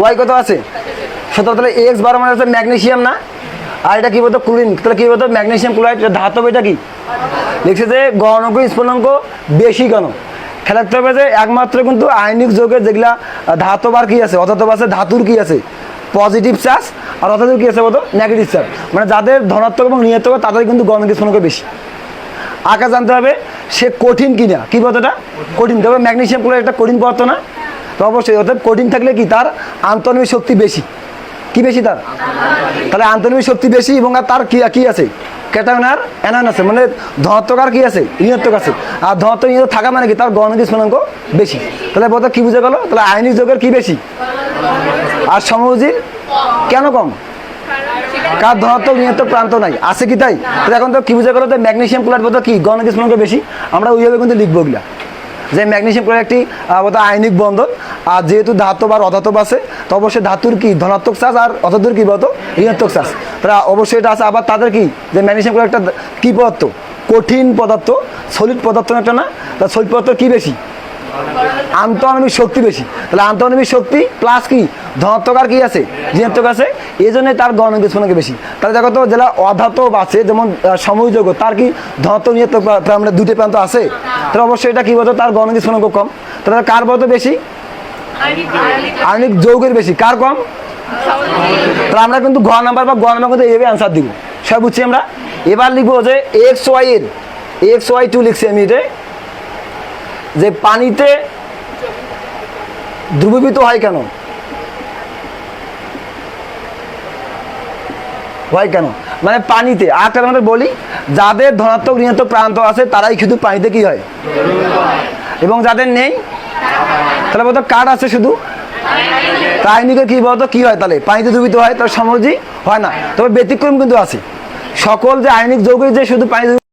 Y কত আছে? সতেরো, তাহলে এক্স বারো মানে হচ্ছে ম্যাগনেসিয়াম না? আর এটা কি বলতো ক্লোরিন তাহলে কি বলতো ম্যাগনেশিয়াম ক্লোরাইড ধাতব, এটা কি? লিখছে যে গণক স্ফুলঙ্ক, বেশি কেন খেলা রাখতে হবে যে একমাত্র কিন্তু আয়নিক যৌগের যেগুলা ধাতব আর কি আছে অধাতব আছে ধাতুর কি আছে? পজিটিভ চার্জ আর অধাতুর কি আছে বলতো? নেগেটিভ চার্জ মানে যাদের ধনাত্মক এবং ঋণাত্মক, তাদের কিন্তু গণক স্ফুলঙ্ক বেশি। আঁকা জানতে হবে সে কঠিন কিনা। কি বলতো এটা? কঠিন। তবে ম্যাগনেসিয়াম ক্লোরাইড একটা কঠিন পদার্থ না? অবশ্যই অর্থাৎ কঠিন থাকলে কি তার আন্তর্নিক শক্তি বেশি? কি বেশি তার? তাহলে আন্তর্নিক শক্তি বেশি এবং তার কি কি আছে? ক্যাটায়ন আর অ্যানায়ন আছে মানে ধনাত্মক আর কি আছে? ঋণাত্মক আছে। আর ধনাত্মক ঋণাত্মক থাকা মানে কি তার গণনিক স্ফলনাঙ্ক বেশি। তাহলে বলতে কি বুঝে গেল? তাহলে আয়নিক যোগের কি বেশি? আর সমজির কেন কম? কার ধনাত্মক ঋণাত্মক প্রান্ত নাই? আছে কি তাই? তাহলে এখন তো কি বুঝে গেল যে ম্যাগনেসিয়াম ক্লোরাইড বলতে কি গণনিক স্ফলনাঙ্ক বেশি? আমরা ওইভাবে কিন্তু লিখব ওগুলা। যে ম্যাগনেশিয়াম ক্লোরাইড একটি আহ, আয়নিক বন্ধন। আর যেহেতু ধাতব আর অধাতব আছে তো অবশ্যই ধাতুর কি ধনাত্মক চাষ আর অধাতুর কি বলতো? ঋণাত্মক চাষ তারা অবশ্যই এটা আছে। আবার তাদের কি? যে ম্যাগনেশিয়াম ক্লোরাইড একটা কী পদার্থ? কঠিন পদার্থ সলিড পদার্থ একটা না? তা সলিড পদার্থ কী বেশি? আন্তঃআণবিক শক্তি বেশি। তাহলে আন্তঃআণবিক শক্তি প্লাস কি? ধনাত্মক আর কি আছে? ঋণাত্মক আছে। এই জন্যই তার গণক স্ফলনকে বেশি। তাহলে দেখো তো, যারা অধাতব আছে, যেমন সমযোগ তার কি ধনাত্মক, ঋণাত্মক প্রা- মানে দুটি প্রান্ত আছে? তাহলে অবশ্যই এটা কি বলতো? তার গণক স্ফলনক কম। তাহলে কার বলতো বেশি? আণবিক যৌগের বেশি। কার কম? তাহলে আমরা কিন্তু ঘ নাম্বার বা গ নাম্বার কিন্তু এইভাবে অ্যান্সার দিব। সব বুঝছি আমরা? এবার লিখব যে এক্স ওয়াই এর এক্স ওয়াই টু লিখছি আমি এটা। যে পানিতে দ্রবীভূত হয় কেন? হয় কেন? মানে পানিতে আরেকটা আমাদের বলি, যাদের ধনাত্মক ঋণাত্মক প্রান্ত আছে, তারাই শুধু পানিতে কি হয়? এবং যাদের নেই, তাহলে বলতো কার আছে শুধু? কাহিনীকে কি বলতো? কি হয় তাহলে? পানিতে দ্রবীভূত হয় তার সমজি হয় না। তবে ব্যতিক্রম কিন্তু আছে। সকল যে আইনিক যৌগের যে শুধু পানি